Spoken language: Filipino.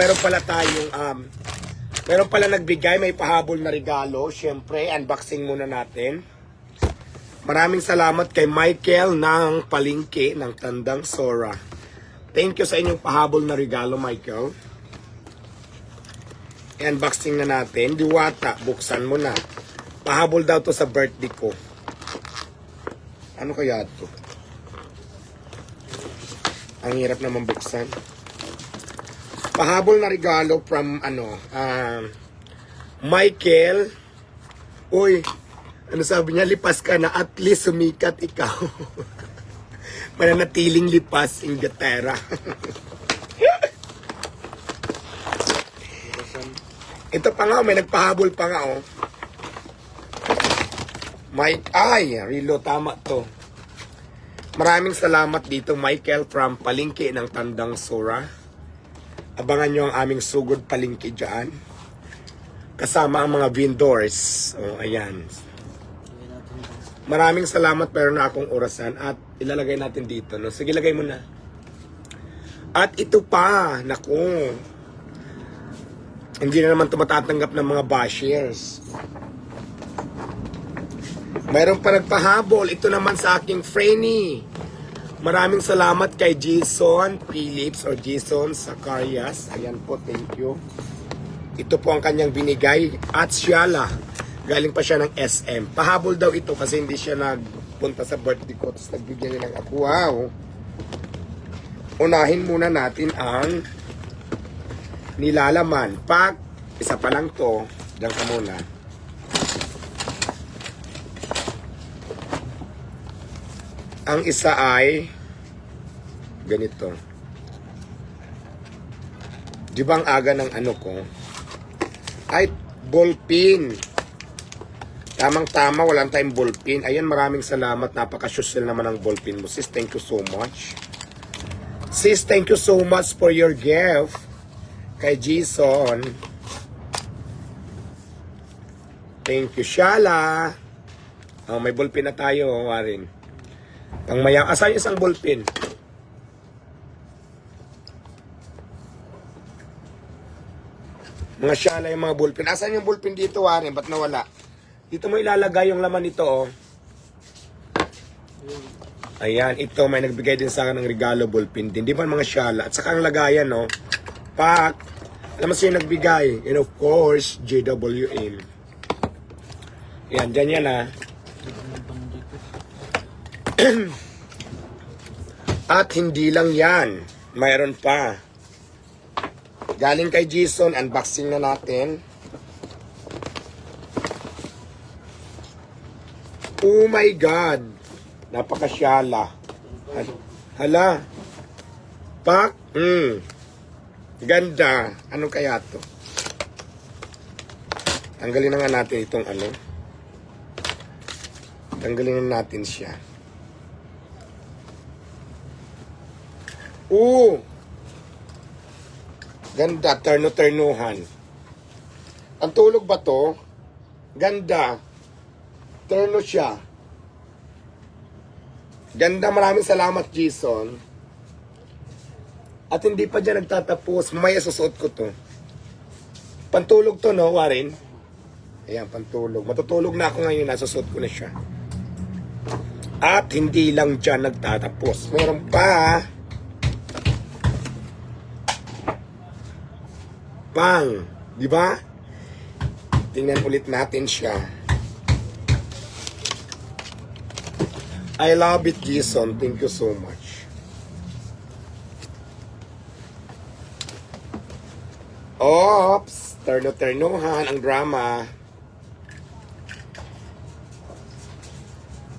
meron pala tayong, um, meron pala nagbigay, may pahabol na regalo. Siyempre, unboxing muna natin. Maraming salamat kay Michael ng Palingki ng Tandang Sora. Thank you sa inyong pahabol na regalo, Michael. I-unboxing na natin. Diwata, buksan mo na. Pahabol daw to sa birthday ko. Ano kaya to? Ang hirap naman buksan. Pahabol na regalo from ano, um, Michael. Uy, ano sabi niya, lipas ka na at least sumikat ikaw. Mananatiling lipas, Inglaterra. Ito pa nga, may nagpahabol pa nga, oh. Mike, ay, Rilo, tama to. Maraming salamat dito, Michael, from Palingki ng Tandang Sora. Abangan nyo ang aming sugod palingki dyan. Kasama ang mga vendors. O, oh, ayan. Maraming salamat, pero na akong orasan. At ilalagay natin dito. No? Sige, lagay mo na. At ito pa, naku. Hindi na naman tumatatanggap ng mga bashers. Mayroon pa nagpahabol. Ito naman sa aking Frenny. Maraming salamat kay Jason Phillips or Jason Zacarias. Ayan po, thank you. Ito po ang kanyang binigay. At Shiala. Galing pa siya ng SM. Pahabol daw ito kasi hindi siya nagpunta sa birthday ko. Tapos nagbigyan niya ng ako. Wow. Unahin muna natin ang nilalaman. Pag isa pa lang to, diyan ka muna. Ang isa ay ganito. Di ba ang aga ng ano ko? Ay, ballpin. Tamang-tama, walang tayong ballpin. Ayan, maraming salamat. Napaka-social naman ang ballpin mo. Sis, thank you so much. Sis, thank you so much for your gift kay Jason. Thank you, Shala. Oh, may ballpin na tayo, Warren. Pang mayang, asan yung isang ballpin? Mga Shala yung mga ballpin. Asan yung ballpin dito, Warren? Ba't nawala? Dito mo ilalagay yung laman nito, oh. Ayan, ito may nagbigay din sa akin ng regalo ballpin din. Di ba mga Shala? At saka ang lagayan, no? Pak, alam mo sino nagbigay? And of course, JWM. Yan, dyan yan ah. At hindi lang yan. Mayroon pa. Galing kay Jason, unboxing na natin. Oh my God! Napakasyala. Hal- Hala. Pak? Mm. Ganda. Ano kaya to? Tanggalin na nga natin itong ano. Tanggalin na natin siya. Oo! Ganda, terno-ternuhan. Ang tulog ba to? Ganda. Terno siya. Ganda, maraming salamat, Jason. At hindi pa dyan nagtatapos. Mamaya susuot ko to. Pantulog to, no, Warren? Ayan, pantulog. Matutulog na ako ngayon, nasusuot ko na siya. At hindi lang dyan nagtatapos. Meron pa. Pang. Di ba? Tingnan ulit natin siya. I love it, Jason. Thank you so much. Ops! Terno-ternuhan ang drama.